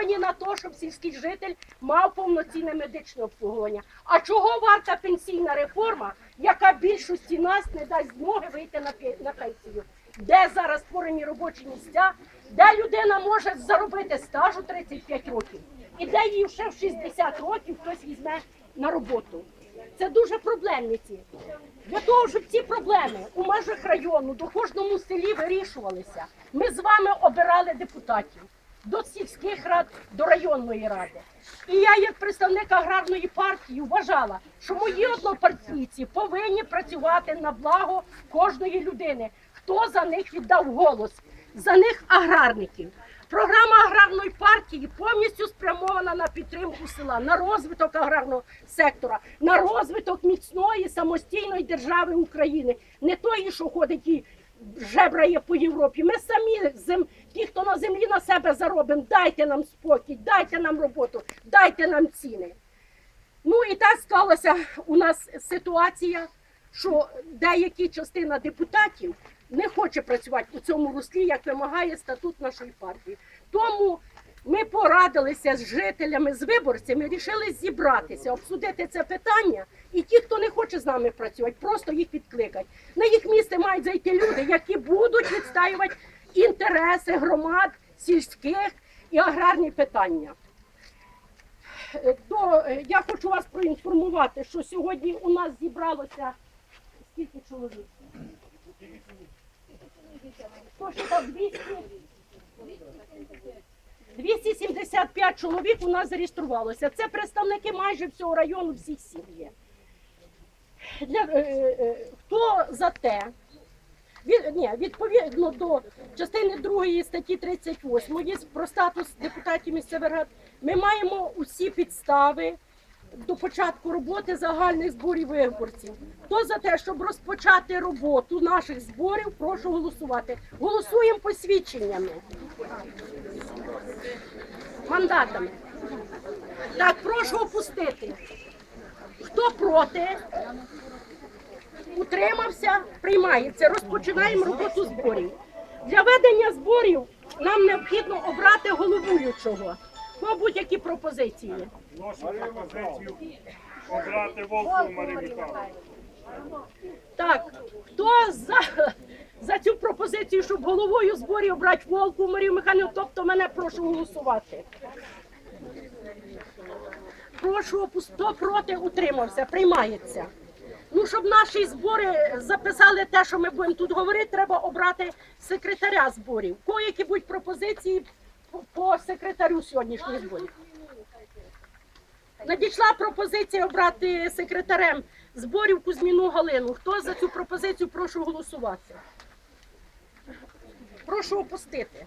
орієнтовані на те, щоб сільський житель мав повноцінне медичне обслуговування. А чого варта пенсійна реформа, яка більшості нас не дасть змоги вийти на, пенсію? Де зараз створені робочі місця, де людина може заробити стажу 35 років, і де її ще в 60 років хтось візьме на роботу. Це дуже проблемні ці. Для того, щоб ці проблеми у межах району до кожному селі вирішувалися, ми з вами обирали депутатів до сільських рад, до районної ради. І я, як представник аграрної партії, вважала, що мої однопартійці повинні працювати на благо кожної людини. Хто за них віддав голос? За них аграрників. Програма аграрної партії повністю спрямована на підтримку села, на розвиток аграрного сектора, на розвиток міцної самостійної держави України, не тої, що ходить і жебрає по Європі. Ми самі зем... ті, хто на землі на себе заробимо, дайте нам спокій, дайте нам роботу, дайте нам ціни. Ну і так склалася у нас ситуація, що деякі частина депутатів не хоче працювати у цьому руслі, як вимагає статут нашої партії. Тому ми порадилися з жителями, з виборцями, рішили зібратися, обсудити це питання. І ті, хто не хоче з нами працювати, просто їх відкликати. На їх місце мають зайти люди, які будуть відстаювати інтереси громад, сільських і аграрні питання. Е, То е, я хочу вас проінформувати, що сьогодні у нас зібралося скільки чоловік? Хто там 200? 275 чоловік у нас зареєструвалося. Це представники майже всього району, всіх сіл є. Для, е, е, хто за те? Від, ні, відповідно до частини 2 статті 38 про статус депутатів місцевих рад, ми маємо усі підстави до початку роботи загальних зборів виборців. Хто за те, щоб розпочати роботу наших зборів, прошу голосувати. Голосуємо посвідченнями. Мандатами. Так, прошу опустити. Хто проти? Утримався, приймається. Розпочинаємо роботу зборів. Для ведення зборів нам необхідно обрати головуючого. По будь-які пропозиції. Пропозицію обрати Волку Марію Михайловну. Так, хто за, за цю пропозицію, щоб головою зборів обрати Волку Марію Михайлівну, тобто мене прошу голосувати. Прошу хто проти утримався, приймається. Ну, щоб наші збори записали те, що ми будемо тут говорити, треба обрати секретаря зборів. Кої які будуть пропозиції по- по секретарю сьогоднішніх зборів? Надійшла пропозиція обрати секретарем зборів Кузьміну Галину. Хто за цю пропозицію прошу голосувати? Прошу опустити.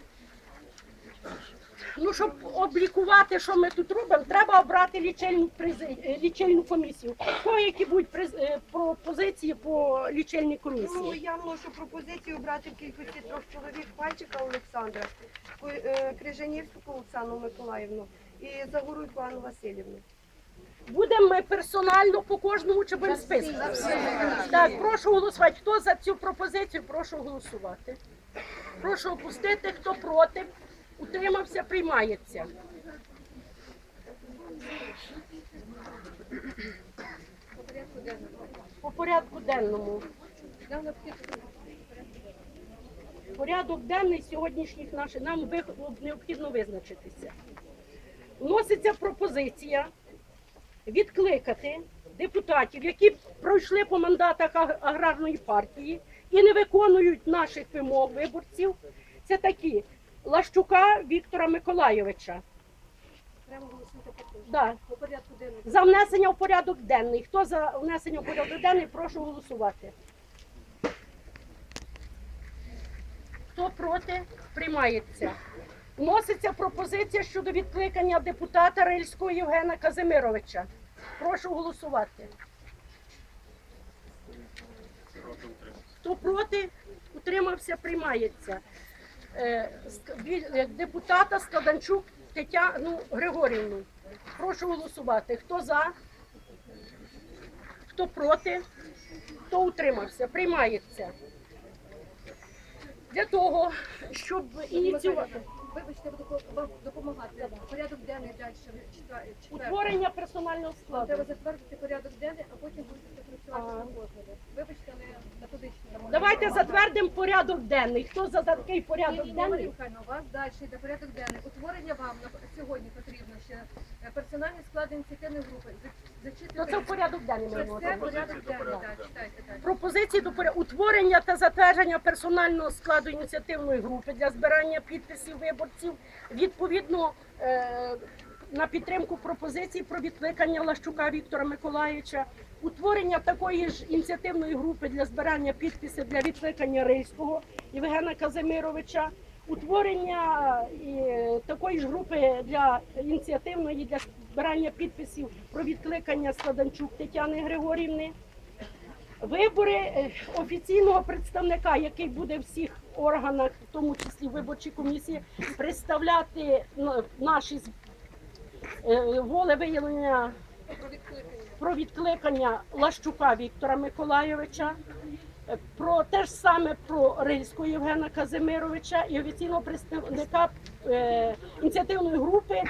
Ну, щоб облікувати, що ми тут робимо, треба обрати лічильну, е, лічильну комісію. Хто які будуть е, пропозиції по лічильній Ну, я вношу пропозицію брати в кількості трьох чоловік Пальчика Олександра, е, Крижанівську Оксану Миколаївну і Загоруйку Анну Васильівну. Будемо ми персонально по кожному чи без списку? Так, прошу голосувати. Хто за цю пропозицію, прошу голосувати. Прошу опустити, хто проти, утримався, приймається. По порядку денному. Порядок денний сьогоднішніх наших нам необхідно визначитися. Вноситься пропозиція відкликати депутатів, які пройшли по мандатах аграрної партії і не виконують наших вимог виборців. Це такі Лащука Віктора Миколайовича. Да. За внесення в порядок денний. Хто за внесення в порядок денний, прошу голосувати. Хто проти, приймається. Вноситься пропозиція щодо відкликання депутата Рильського Євгена Казимировича. Прошу голосувати. Хто проти, утримався, приймається. Е, е, Депутата Складанчук Тетяну Григорівну. Прошу голосувати. Хто за? Хто проти? Хто утримався? Приймається. Для того, щоб ініціювати. Вибачте, я буду вам допомагати. Порядок денний далі. Утворення персонального складу. треба затвердити порядок денний, а потім будете працювати на розгляді. Вибачте, але. Давайте затвердимо порядок денний. Хто за такий порядок денний? Михайлівна, у вас далі йде порядок денний. Утворення вам на сьогодні потрібно ще е, персональний склад ініціативної групи. За- То це в порядок денний ми це порядок денний. Так, читайте далі. Пропозиції до порядку утворення та затвердження персонального складу ініціативної групи для збирання підписів виборців відповідно е, на підтримку пропозицій про відкликання Лащука Віктора Миколаївича, утворення такої ж ініціативної групи для збирання підписів для відкликання Рильського Євгена Казимировича. Утворення е, такої ж групи для ініціативної для збирання підписів про відкликання Складанчук Тетяни Григорівни. Вибори е, офіційного представника, який буде всіх органах, в тому числі виборчій комісії, представляти наші з- е, волевиявлення Про відкликання. Лащука Віктора Миколайовича, е, про те ж саме про Рильського Євгена Казимировича і офіційного представника е, ініціативної групи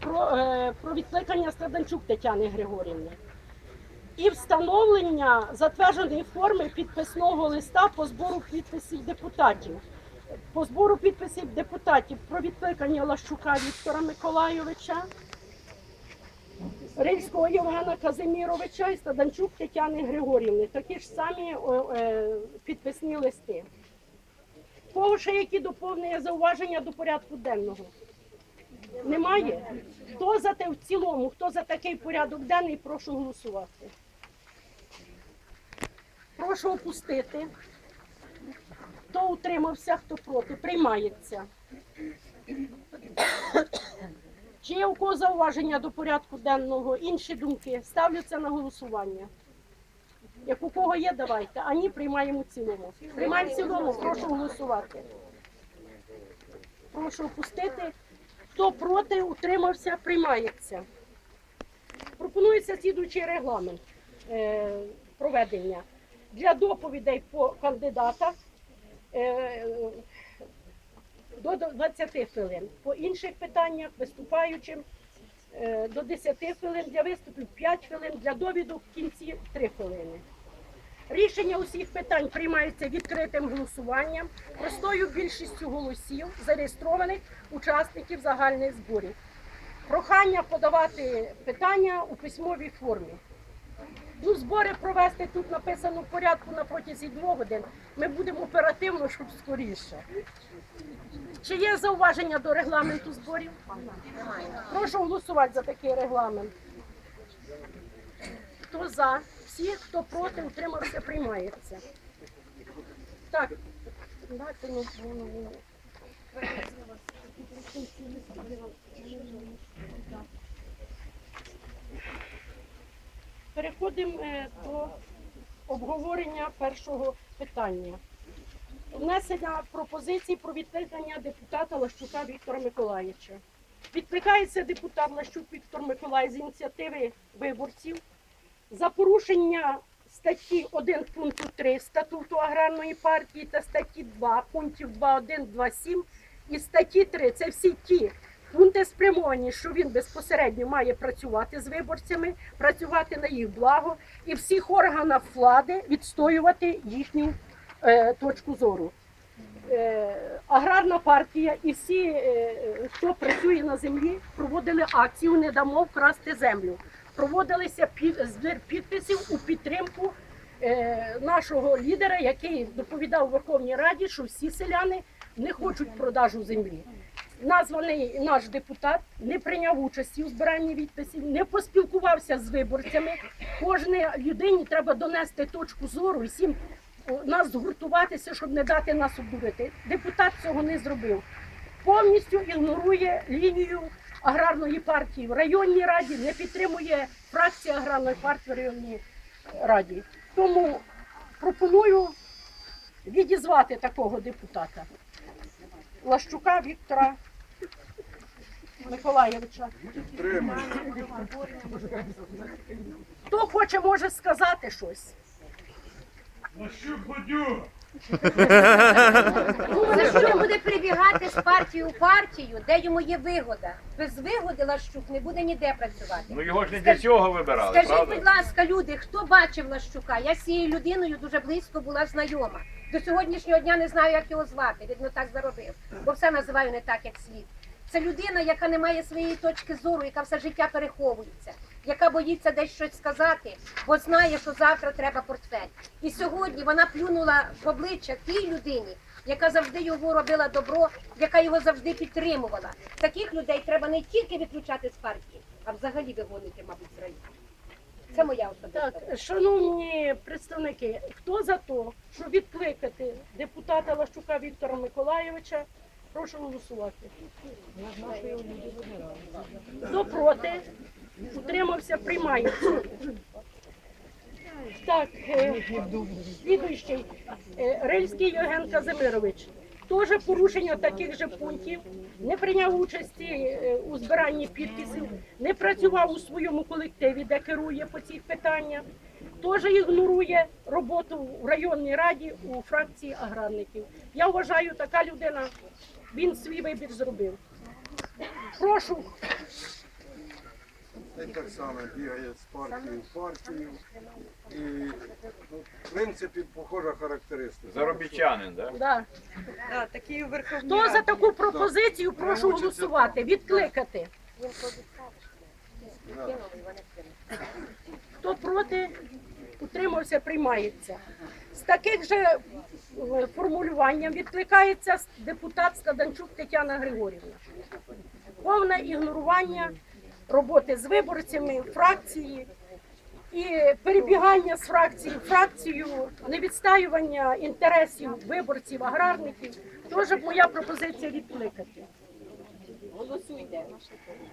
про, е, про відкликання Страданчук Тетяни Григорівни. І встановлення затвердженої форми підписного листа по збору підписів депутатів. По збору підписів депутатів про відкликання Лащука Віктора Миколайовича, Рильського Євгена Казиміровича і Стаданчук Тетяни Григорівни. Такі ж самі е, підписні листи. Кого ще які доповнення зауваження до порядку денного? Немає? Хто за те в цілому, хто за такий порядок денний, прошу голосувати. Прошу опустити. Хто утримався, хто проти, приймається. Чи є у кого зауваження до порядку денного? Інші думки? Ставлю це на голосування. Як у кого є, давайте. А ні, приймаємо цілому. Приймаємо цілому, прошу голосувати. Прошу опустити. Хто проти, утримався, приймається. Пропонується слідуючий регламент е, проведення. Для доповідей по кандидатах е, до 20 хвилин. По інших питаннях виступаючим е, до 10 хвилин, для виступів 5 хвилин, для довідок в кінці 3 хвилини. Рішення усіх питань приймається відкритим голосуванням, простою більшістю голосів зареєстрованих учасників загальних зборів. Прохання подавати питання у письмовій формі. Ну, збори провести тут написано в порядку на протязі двох годин. Ми будемо оперативно, щоб скоріше. Чи є зауваження до регламенту зборів? Прошу голосувати за такий регламент. Хто за? Всі, хто проти, утримався, приймається. Так. Переходимо е, до обговорення першого питання. Внесення пропозицій про відкликання депутата Лащука Віктора Миколаївича. Відкликається депутат Лащук Віктор Миколаїв з ініціативи виборців за порушення статті 1 пункту 3 статуту аграрної партії та статті 2 пунктів 2.1, 2.7 і статті 3. Це всі ті пункти спрямовані, що він безпосередньо має працювати з виборцями, працювати на їх благо і всіх органах влади відстоювати їхню е, точку зору. Е, аграрна партія і всі, е, хто працює на землі, проводили акцію Не дамо вкрасти землю. Проводилися збір підписів у підтримку е, нашого лідера, який доповідав Верховній Раді, що всі селяни не хочуть продажу землі. Названий наш депутат не прийняв участі у збиранні відписів, не поспілкувався з виборцями. Кожній людині треба донести точку зору і всім нас згуртуватися, щоб не дати нас обдурити. Депутат цього не зробив. Повністю ігнорує лінію аграрної партії в районній раді, не підтримує фракція аграрної партії в районній раді. Тому пропоную відізвати такого депутата. Лащука Віктора Миколаєвича. Хто хоче, може сказати щось. Лащук Бодюга, За що буде прибігати з партії у партію, де йому є вигода? Без вигоди Лащук не буде ніде працювати. Ну його ж не для цього вибирали, Скажіть, правда? будь ласка, люди, хто бачив Лащука? Я з цією людиною дуже близько була знайома. До сьогоднішнього дня не знаю, як його звати. Видно, так заробив, бо все називаю не так, як слід. Це людина, яка не має своєї точки зору, яка все життя переховується, яка боїться десь щось сказати, бо знає, що завтра треба портфель. І сьогодні вона плюнула в обличчя тій людині, яка завжди його робила добро, яка його завжди підтримувала. Таких людей треба не тільки виключати з партії, а взагалі вигонити, мабуть, з району. Це моя особиста. Так, шановні представники, хто за те, щоб відкликати депутата Лащука Віктора Миколайовича, прошу голосувати. Хто проти? Утримався, приймається. Так, е, слідуючий. Е, Рильський Євген Казимирович. Теж порушення таких же пунктів, не прийняв участі е, у збиранні підписів, не працював у своєму колективі, де керує по цих питаннях, теж ігнорує роботу в районній раді у фракції аграрників. Я вважаю, така людина, він свій вибір зробив. Прошу, Він так само бігає з партії в партію. І, ну, в принципі, похожа характеристика. Заробітчанин, да? да. Да, такі у хто за таку пропозицію, прошу голосувати, відкликати. Да. Хто проти, утримався, приймається. З таких же е, формулюванням відкликається депутат Скаданчук Тетяна Григорівна. Повне ігнорування роботи з виборцями, фракції і перебігання з фракції в фракцію, невідстаювання інтересів виборців, аграрників. Тож моя пропозиція відкликати. Голосуйте.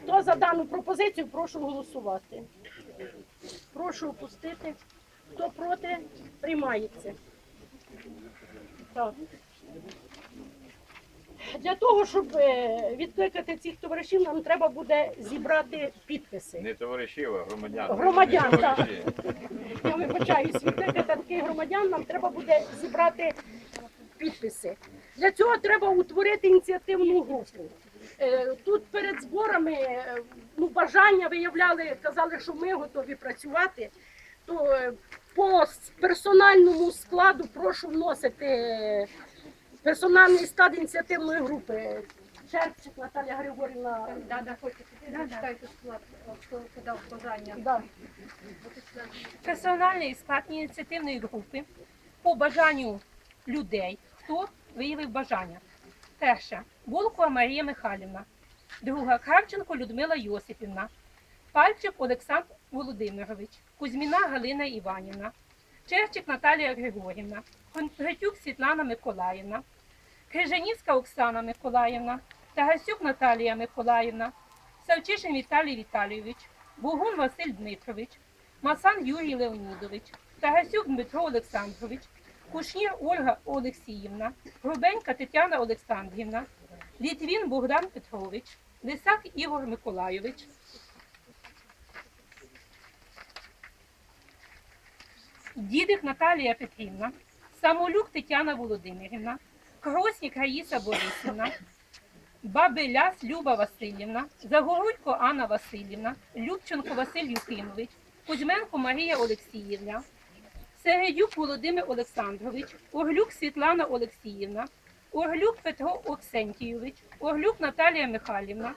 Хто за дану пропозицію, прошу голосувати. Прошу опустити. Хто проти, приймається. Так. Для того, щоб е, відкликати цих товаришів, нам треба буде зібрати підписи. Не товаришів, а громадян. Громадян, Не товариші. Я вибачаюсь, відкликати таких громадян, нам треба буде зібрати підписи. Для цього треба утворити ініціативну групу. Е, Тут перед зборами е, ну, бажання виявляли, казали, що ми готові працювати. То е, по с- персональному складу прошу вносити е, персональний склад ініціативної групи. Черчик Наталя Григорівна. Да, да, хочете. Читайте склад, хто подав бажання. Да. персональний склад ініціативної групи по бажанню людей, хто виявив бажання. Перша Волкова Марія Михайлівна, друга Кравченко Людмила Йосипівна, Пальчик Олександр Володимирович, Кузьміна Галина Іванівна, Черчик Наталія Григорівна, Кондратюк Світлана Миколаївна, Крижанівська Оксана Миколаївна, Тагасюк Наталія Миколаївна, Савчишин Віталій Віталійович, Бугун Василь Дмитрович, Масан Юрій Леонідович, Тагасюк Дмитро Олександрович, Кушнір Ольга Олексіївна, Грубенька Тетяна Олександрівна, Літвін Богдан Петрович, Лисак Ігор Миколайович, Дідик Наталія Петрівна, Самолюк Тетяна Володимирівна, Кроснік Раїса Борисівна, Бабеляс Люба Васильівна, Загородько Анна Васильівна, Любченко Василь Юхимович, Кузьменко Марія Олексіївна, Середюк Володимир Олександрович, Оглюк Світлана Олексіївна, Оглюк Петро Оксентійович, Оглюк Наталія Михайлівна,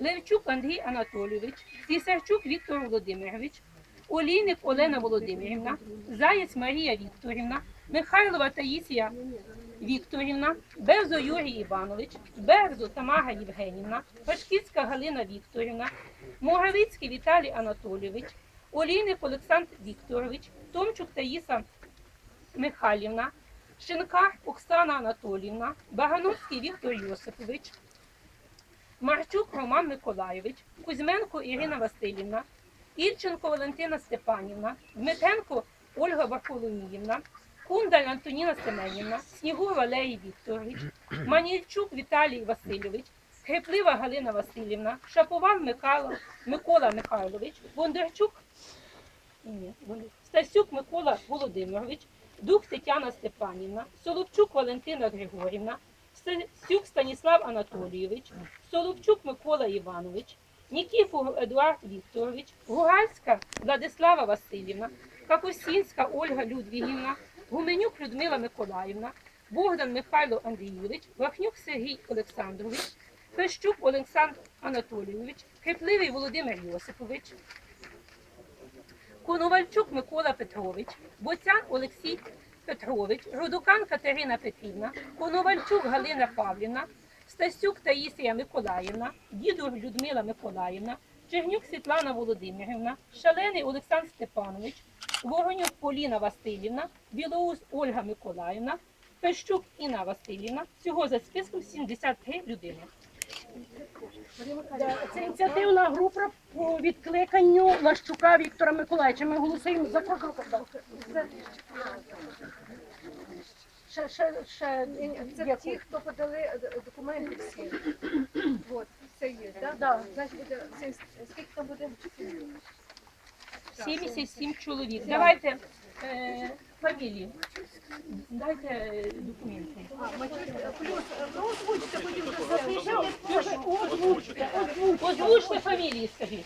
Левчук Андрій Анатолійович, Сісарчук Віктор Володимирович, Олійник Олена Володимирівна, Заєць Марія Вікторівна, Михайлова Таїсія Вікторівна, Берзо Юрій Іванович, Берзо Тамара Євгенівна, Пашківська Галина Вікторівна, Моравицький Віталій Анатолійович, Олійник Олександр Вікторович, Томчук Таїса Михайлівна, Шинкар Оксана Анатоліївна, Багановський Віктор Йосипович, Марчук Роман Миколайович, Кузьменко Ірина Васильівна, Ільченко Валентина Степанівна, Дмитренко Ольга Варфоломіївна, Кундаль Антоніна Семенівна, Снігур Валерій Вікторович, Манільчук Віталій Васильович, Хриплива Галина Васильівна, Шаповал Микола, Микола Михайлович, Бондарчук ні, Стасюк Микола Володимирович, Дух Тетяна Степанівна, Соловчук Валентина Григорівна, Стасюк Станіслав Анатолійович, Соловчук Микола Іванович, Нікіфу Едуард Вікторович, Гугальська Владислава Васильівна, Капустінська Ольга Людвігівна, Гуменюк Людмила Миколаївна, Богдан Михайло Андрійович, Вахнюк Сергій Олександрович, Пещук Олександр Анатолійович, Крепливий Володимир Йосипович, Коновальчук Микола Петрович, Боцян Олексій Петрович, Рудукан Катерина Петрівна, Коновальчук Галина Павлівна, Стасюк Таїсія Миколаївна, Дідур Людмила Миколаївна, Чернюк Світлана Володимирівна, Шалений Олександр Степанович, Воронюк Поліна Васильівна, Білоус Ольга Миколаївна, Пещук Інна Васильівна. Всього за списком 73 людини. Це ініціативна група по відкликанню Лащука Віктора Миколаївича. Ми голосуємо за кожного. Ще, ще, ще, Це ті, хто подали е, документи всі. От, це є, так? Да. Значить, буде, це- скільки там буде? 77 чоловік. Давайте е, фамілії. Дайте документи. Озвучте, фамілії. Скажіть,